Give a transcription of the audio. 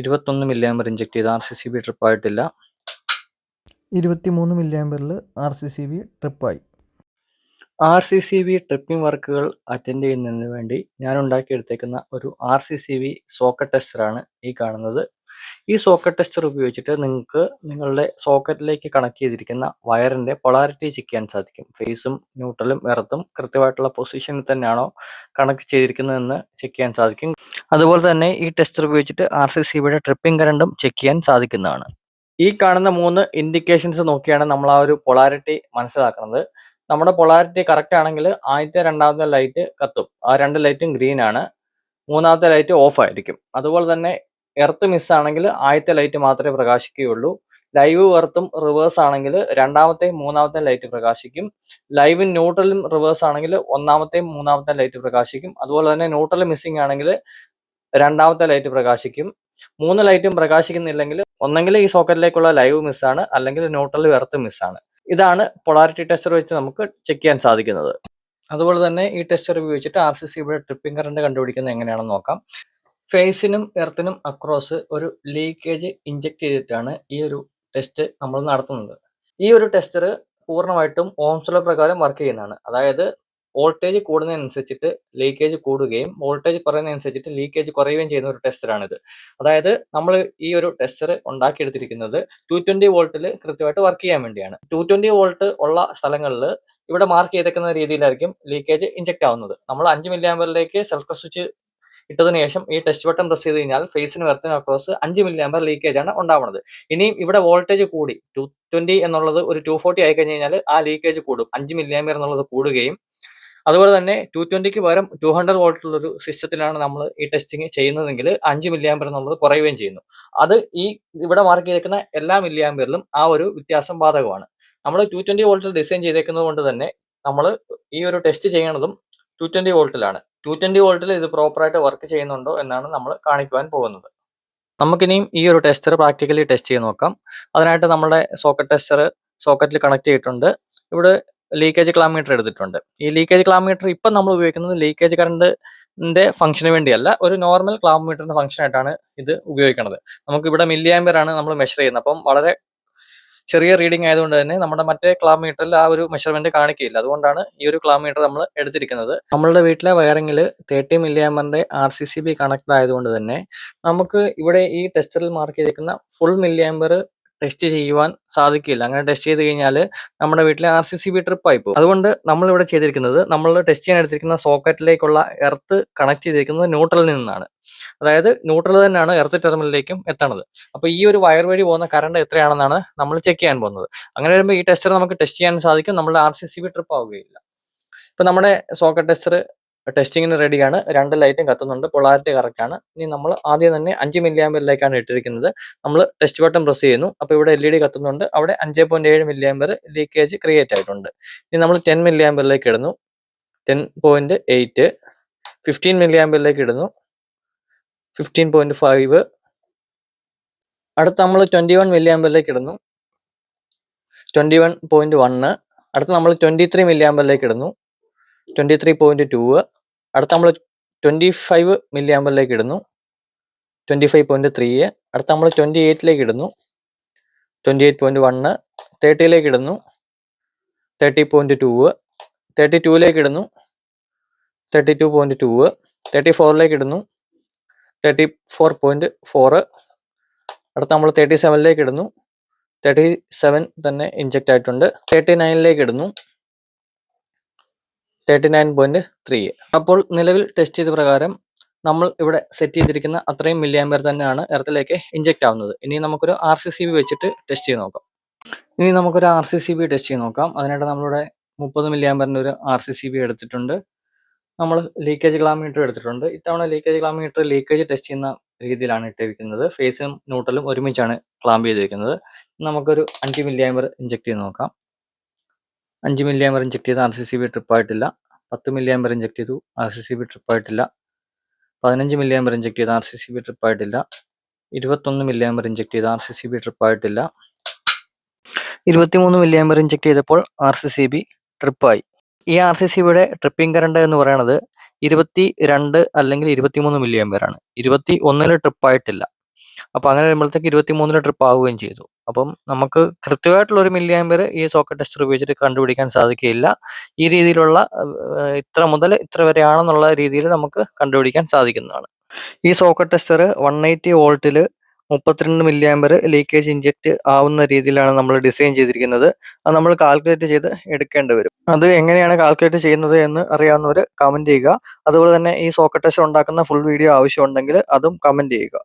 ഇരുപത്തൊന്ന് milli ampere inject ചെയ്ത് R C C B trip ആയിട്ടില്ല. ഇരുപത്തിമൂന്ന് മില്ലി ആമ്പറിൽ R C C B ട്രിപ്പായി R C C B tripping വർക്കുകൾ അറ്റൻഡ് ചെയ്യുന്നതിന് വേണ്ടി ഞാൻ ഉണ്ടാക്കിയെടുത്തേക്കുന്ന ഒരു R C C B socket ടെസ്റ്ററാണ് ഈ കാണുന്നത്. ഈ സോക്കറ്റ് ടെസ്റ്റർ ഉപയോഗിച്ചിട്ട് നിങ്ങൾക്ക് നിങ്ങളുടെ സോക്കറ്റിലേക്ക് കണക്ട് ചെയ്തിരിക്കുന്ന വയറിന്റെ പൊളാരിറ്റി ചെക്ക് ചെയ്യാൻ സാധിക്കും. ഫേസും ന്യൂട്രലും എർത്തും കൃത്യമായിട്ടുള്ള പൊസിഷനിൽ തന്നെയാണോ കണക്ട് ചെയ്തിരിക്കുന്നതെന്ന് ചെക്ക് ചെയ്യാൻ സാധിക്കും. അതുപോലെ തന്നെ ഈ ടെസ്റ്റർ ഉപയോഗിച്ചിട്ട് ആർ സി സി ബിയുടെ ട്രിപ്പിംഗ് കറണ്ടും ചെക്ക് ചെയ്യാൻ സാധിക്കുന്നതാണ്. ഈ കാണുന്ന മൂന്ന് ഇൻഡിക്കേഷൻസ് നോക്കിയാണ് നമ്മൾ ആ ഒരു പൊളാരിറ്റി മനസ്സിലാക്കുന്നത്. നമ്മുടെ പൊളാരിറ്റി കറക്റ്റ് ആണെങ്കിൽ ആദ്യത്തെ രണ്ടാമത്തെ ലൈറ്റ് കത്തും. ആ രണ്ട് ലൈറ്റും ഗ്രീൻ ആണ്. മൂന്നാമത്തെ ലൈറ്റ് ഓഫ് ആയിരിക്കും. അതുപോലെ തന്നെ എർത്ത് മിസ് ആണെങ്കിൽ ആദ്യത്തെ ലൈറ്റ് മാത്രമേ പ്രകാശിക്കുകയുള്ളൂ. ലൈവ് എർത്തും റിവേഴ്സ് ആണെങ്കിൽ രണ്ടാമത്തെയും മൂന്നാമത്തെ ലൈറ്റ് പ്രകാശിക്കും. ലൈവ് ന്യൂട്രലും റിവേഴ്സ് ആണെങ്കിൽ ഒന്നാമത്തെയും മൂന്നാമത്തെ ലൈറ്റ് പ്രകാശിക്കും. അതുപോലെ തന്നെ ന്യൂട്രൽ മിസ്സിംഗ് ആണെങ്കിൽ രണ്ടാമത്തെ ലൈറ്റ് പ്രകാശിക്കും. മൂന്ന് ലൈറ്റും പ്രകാശിക്കുന്നില്ലെങ്കിൽ ഒന്നെങ്കിൽ ഈ സോക്കറ്റിലേക്കുള്ള ലൈവ് മിസ്സാണ് അല്ലെങ്കിൽ ന്യൂട്രൽ എർത്ത് മിസ്സാണ് ഇതാണ് പൊളാരിറ്റി ടെസ്റ്റർ വെച്ച് നമുക്ക് ചെക്ക് ചെയ്യാൻ സാധിക്കുന്നത്. അതുപോലെ തന്നെ ഈ ടെസ്റ്റർ ഉപയോഗിച്ചിട്ട് ആർ സി സിയുടെ ട്രിപ്പിംഗ് കറണ്ട് കണ്ടുപിടിക്കുന്നത് എങ്ങനെയാണെന്ന് നോക്കാം. ഫേസിനും എർത്തിനും അക്രോസ് ഒരു ലീക്കേജ് ഇഞ്ചെക്ട് ചെയ്തിട്ടാണ് ഈ ഒരു ടെസ്റ്റ് നമ്മൾ നടത്തുന്നത്. ഈ ഒരു ടെസ്റ്റർ പൂർണമായിട്ടും ഓംസ്ലോ പ്രകാരം വർക്ക് ചെയ്യുന്നതാണ്. അതായത് വോൾട്ടേജ് കൂടുന്നതിനനുസരിച്ചിട്ട് ലീക്കേജ് കൂടുകയും വോൾട്ടേജ് കുറയുന്നതനുസരിച്ചിട്ട് ലീക്കേജ് കുറയുകയും ചെയ്യുന്ന ഒരു ടെസ്റ്ററാണിത് അതായത് നമ്മൾ ഈ ഒരു ടെസ്റ്റർ ഉണ്ടാക്കിയെടുത്തിരിക്കുന്നത് ടു ട്വന്റി വോൾട്ടിൽ കൃത്യമായിട്ട് വർക്ക് ചെയ്യാൻ വേണ്ടിയാണ്. ടു ട്വന്റി വോൾട്ട് ഉള്ള സ്ഥലങ്ങളിൽ ഇവിടെ മാർക്ക് ചെയ്തേക്കുന്ന രീതിയിലായിരിക്കും ലീക്കേജ് ഇഞ്ചക്ട് ആവുന്നത്. നമ്മൾ അഞ്ച് മില്ലി ആമ്പറിലേക്ക് സെൽഫ് സ്വിച്ച് ഇട്ടതിന് ശേഷം ഈ ടെസ്റ്റ് ബട്ടൺ പ്രസ് ചെയ്ത് കഴിഞ്ഞാൽ ഫേസിന് വെർത്തിന് അക്രോസ് അഞ്ച് മില്ലി ആമ്പർ ലീക്കേജ് ആണ് ഉണ്ടാവുന്നത്. ഇനിയും ഇവിടെ വോൾട്ടേജ് കൂടി ടു ട്വന്റി എന്നുള്ളത് ഒരു ടു ഫോർട്ടി ആയി കഴിഞ്ഞ് കഴിഞ്ഞാൽ ആ ലീക്കേജ് കൂടും. അഞ്ച് മില്ലി ആമ്പർ എന്നുള്ളത് കൂടുകയും അതുപോലെ തന്നെ ടു ട്വന്റിക്ക് പകരം ടു ഹൺഡ്രഡ് വോൾട്ടുള്ള ഒരു സിസ്റ്റത്തിലാണ് നമ്മൾ ഈ ടെസ്റ്റിംഗ് ചെയ്യുന്നതെങ്കിൽ അഞ്ച് മില്ലി ആമ്പർ എന്നുള്ളത് കുറയുകയും ചെയ്യുന്നു. അത് ഈ ഇവിടെ മാർക്ക് ചെയ്തേക്കുന്ന എല്ലാ മില്ലി ആമ്പറിലും ആ ഒരു വ്യത്യാസം ബാധകമാണ്. നമ്മൾ ടു ട്വന്റി വോൾട്ടിൽ ഡിസൈൻ ചെയ്തേക്കുന്നത് കൊണ്ട് തന്നെ നമ്മൾ ഈ ഒരു ടെസ്റ്റ് ചെയ്യണതും ടു ട്വന്റി വോൾട്ടിലാണ് ടു ട്വന്റി വോൾട്ടിൽ ഇത് പ്രോപ്പറായിട്ട് വർക്ക് ചെയ്യുന്നുണ്ടോ എന്നാണ് നമ്മൾ കാണിക്കുവാൻ പോകുന്നത്. നമുക്കിനിയും ഈ ഒരു ടെസ്റ്റർ പ്രാക്ടിക്കലി ടെസ്റ്റ് ചെയ്ത് നോക്കാം. അതിനായിട്ട് നമ്മുടെ സോക്കറ്റ് ടെസ്റ്റർ സോക്കറ്റിൽ കണക്ട് ചെയ്തിട്ടുണ്ട്. ഇവിടെ ലീക്കേജ് ക്ലാമീറ്റർ എടുത്തിട്ടുണ്ട്. ഈ ലീക്കേജ് ക്ലാമീറ്റർ ഇപ്പം നമ്മൾ ഉപയോഗിക്കുന്നത് ലീക്കേജ് കറണ്ടിന്റെ ഫംഗ്ഷന് വേണ്ടിയല്ല ഒരു നോർമൽ ക്ലാമീറ്ററിന്റെ ഫംഗ്ഷൻ ആയിട്ടാണ് ഇത് ഉപയോഗിക്കുന്നത്. നമുക്ക് ഇവിടെ മില്ലി ആണ് നമ്മൾ മെഷർ ചെയ്യുന്നത്. അപ്പം വളരെ ചെറിയ റീഡിംഗ് ആയതുകൊണ്ട് തന്നെ നമ്മുടെ മറ്റേ ക്ലാമീറ്ററിൽ ആ ഒരു മെഷർമെന്റ് കാണിക്കില്ല അതുകൊണ്ടാണ് ഈ ഒരു ക്ലാമീറ്റർ നമ്മൾ എടുത്തിരിക്കുന്നത്. നമ്മളുടെ വീട്ടിലെ വയറിംഗിൽ thirty milli ആമ്പറിന്റെ R C C B connect ആയതുകൊണ്ട് തന്നെ നമുക്ക് ഇവിടെ ഈ ടെസ്റ്ററിൽ മാർക്ക് ചെയ്തിരിക്കുന്ന ഫുൾ മില്ലി ആമ്പർ ടെസ്റ്റ് ചെയ്യുവാൻ സാധിക്കില്ല. അങ്ങനെ ടെസ്റ്റ് ചെയ്ത് കഴിഞ്ഞാൽ നമ്മുടെ വീട്ടിലെ ആർ സി സി ബി ട്രിപ്പായി പോകും. അതുകൊണ്ട് നമ്മൾ ഇവിടെ ചെയ്തിരിക്കുന്നത് നമ്മൾ ടെസ്റ്റ് ചെയ്യാൻ എടുത്തിരിക്കുന്ന സോക്കറ്റിലേക്കുള്ള എർത്ത് കണക്ട് ചെയ്തിരിക്കുന്നത് ന്യൂട്രലിൽ നിന്നാണ്. അതായത് ന്യൂട്രൽ തന്നെയാണ് എർത്ത് ടെർമിനലിലേക്കും എത്തണത്. അപ്പോൾ ഈ ഒരു വയർ വഴി പോകുന്ന കറണ്ട് എത്രയാണെന്നാണ് നമ്മൾ ചെക്ക് ചെയ്യാൻ പോകുന്നത്. അങ്ങനെ വരുമ്പോൾ ഈ ടെസ്റ്റർ നമുക്ക് ടെസ്റ്റ് ചെയ്യാൻ സാധിക്കും. നമ്മുടെ R C C B trip ആവുകയില്ല. ഇപ്പം നമ്മുടെ സോക്കറ്റ് ടെസ്റ്റർ ടെസ്റ്റിങ്ങിന് റെഡിയാണ് രണ്ട് ലൈറ്റും കത്തുന്നുണ്ട്. പൊളാരിറ്റി കറക്റ്റ് ആണ്. ഇനി നമ്മൾ ആദ്യം തന്നെ അഞ്ച് മില്ലി ആമ്പറിലേക്കാണ് ഇട്ടിരിക്കുന്നത്. നമ്മൾ ടെസ്റ്റ് ബട്ടൺ പ്രസ് ചെയ്യുന്നു. അപ്പോൾ ഇവിടെ എൽ ഇ ഡി കത്തുന്നുണ്ട്. അവിടെ അഞ്ച് പോയിന്റ് ഏഴ് മില്ലി ആമ്പർ ലീക്കേജ് ക്രിയേറ്റ് ആയിട്ടുണ്ട്. ഇനി നമ്മൾ ടെൻ മില്ലി ആമ്പറിലേക്ക് ഇടുന്നു. Ten point eight fifteen milli ആമ്പറിലേക്ക് ഇടുന്നു. ഫിഫ്റ്റീൻ പോയിന്റ് ഫൈവ് അടുത്ത നമ്മൾ ട്വന്റി വൺ മില്ലി ആമ്പറിലേക്ക് ഇടുന്നു. ട്വന്റി വൺ പോയിന്റ് വണ്ണ് അടുത്ത് നമ്മൾ ട്വന്റി ത്രീ മില്ലി ആമ്പറിലേക്ക് ഇടുന്നു. ട്വന്റി ത്രീ പോയിന്റ് ടു അടുത്ത നമ്മൾ ട്വന്റി ഫൈവ് മില്ലി ആമ്പറിലേക്ക് ഇടുന്നു. ട്വന്റി ഫൈവ് പോയിന്റ് ത്രീ അടുത്ത നമ്മൾ ട്വന്റി എയ്റ്റിലേക്ക് ഇടുന്നു. ട്വന്റി എയ്റ്റ് പോയിന്റ് വണ്ണ് തേർട്ടിയിലേക്ക് ഇടുന്നു. തേർട്ടി പോയിന്റ് ടു തേർട്ടി ടുവിലേക്ക് ഇടുന്നു. Thirty two point two thirty ഫോറിലേക്ക് ഇടുന്നു. തേർട്ടി ഫോർ പോയിന്റ് ഫോറ് അടുത്ത നമ്മൾ തേർട്ടി സെവനിലേക്ക് ഇടുന്നു. തേർട്ടി സെവൻ തന്നെ ഇഞ്ചക്റ്റ് ആയിട്ടുണ്ട്. തേർട്ടി നയനിലേക്ക് ഇടുന്നു. Thirty nine point three. അപ്പോൾ നിലവിൽ ടെസ്റ്റ് ചെയ്ത പ്രകാരം നമ്മൾ ഇവിടെ സെറ്റ് ചെയ്തിരിക്കുന്ന അത്രയും മില്ലി ആമ്പർ തന്നെയാണ് എർത്തിലേക്ക് ഇഞ്ചെക്ട് ആവുന്നത്. ഇനി നമുക്കൊരു ആർ സി സി ബി വെച്ചിട്ട് ടെസ്റ്റ് ചെയ്ത് നോക്കാം. ഇനി നമുക്കൊരു R C C B test ചെയ്ത് നോക്കാം. അതിനായിട്ട് നമ്മളിവിടെ മുപ്പത് മില്ലി ആമ്പറിന്റെ ഒരു ആർ സി സി ബി എടുത്തിട്ടുണ്ട്. നമ്മൾ ലീക്കേജ് ഗ്ലാമീറ്റർ എടുത്തിട്ടുണ്ട്. ഇത്തവണ ലീക്കേജ് ഗ്ലാമീറ്റർ ലീക്കേജ് ടെസ്റ്റ് ചെയ്യുന്ന രീതിയിലാണ് ഇട്ടിരിക്കുന്നത് ഫേസും ന്യൂട്രലും ഒരുമിച്ചാണ് ക്ലാമ്പ് ചെയ്തിരിക്കുന്നത്. നമുക്കൊരു അഞ്ച് മില്ലി ആമ്പർ ഇഞ്ചെക്ട് ചെയ്ത് നോക്കാം. അഞ്ച് മില്ലി ആമ്പർ ഇഞ്ചെക്ട് ചെയ്ത് R C C B trip ആയിട്ടില്ല. പത്ത് മില്ലി ആമ്പർ ഇഞ്ചെക്ട് ചെയ്തു. R C C B trip ആയിട്ടില്ല. പതിനഞ്ച് മില്ലി ആമ്പർ ഇഞ്ചെക്ട് ചെയ്ത് R C C B trip ആയിട്ടില്ല. ഇരുപത്തൊന്ന് മില്ലി ആമ്പർ ഇഞ്ചെക്ട് ചെയ്ത് R C C B trip ആയിട്ടില്ല. ഇരുപത്തിമൂന്ന് മില്ലി ആമ്പർ ഇഞ്ചെക്ട് ചെയ്തപ്പോൾ ആർ സി സി ബി ട്രിപ്പായി ഈ ആർ സി സി ബിയുടെ ട്രിപ്പിംഗ് കറണ്ട് എന്ന് പറയുന്നത് ഇരുപത്തി രണ്ട് അല്ലെങ്കിൽ ഇരുപത്തിമൂന്ന് മില്ലി ആമ്പർ ആണ് ഇരുപത്തി ഒന്നിൽ ട്രിപ്പ് ആയിട്ടില്ല. അപ്പോൾ അങ്ങനെ വരുമ്പോഴത്തേക്ക് ഇരുപത്തി മൂന്നിന് ട്രിപ്പ് ആവുകയും ചെയ്തു. അപ്പം നമുക്ക് കൃത്യമായിട്ടുള്ള ഒരു മില്ലി പേര് ഈ സോക്കറ്റ് ടെസ്റ്റർ ഉപയോഗിച്ചിട്ട് കണ്ടുപിടിക്കാൻ സാധിക്കുകയില്ല. ഈ രീതിയിലുള്ള ഇത്ര മുതൽ ഇത്ര വരെയാണെന്നുള്ള രീതിയിൽ നമുക്ക് കണ്ടുപിടിക്കാൻ സാധിക്കുന്നതാണ്. ഈ സോക്കറ്റ് ടെസ്റ്റർ വൺ എയ്റ്റി വോൾട്ടിൽ മുപ്പത്തിരണ്ട് മില്ലി ലീക്കേജ് ഇഞ്ചെക്ട് ആവുന്ന രീതിയിലാണ് നമ്മൾ ഡിസൈൻ ചെയ്തിരിക്കുന്നത്. അത് നമ്മൾ കാൽക്കുലേറ്റ് ചെയ്ത് എടുക്കേണ്ടി വരും. അത് എങ്ങനെയാണ് കാൽക്കുലേറ്റ് ചെയ്യുന്നത് എന്ന് അറിയാവുന്നവർ കമന്റ് ചെയ്യുക. അതുപോലെ തന്നെ ഈ സോക്കറ്റ് ടെസ്റ്റർ ഉണ്ടാക്കുന്ന ഫുൾ വീഡിയോ ആവശ്യമുണ്ടെങ്കിൽ അതും കമന്റ് ചെയ്യുക.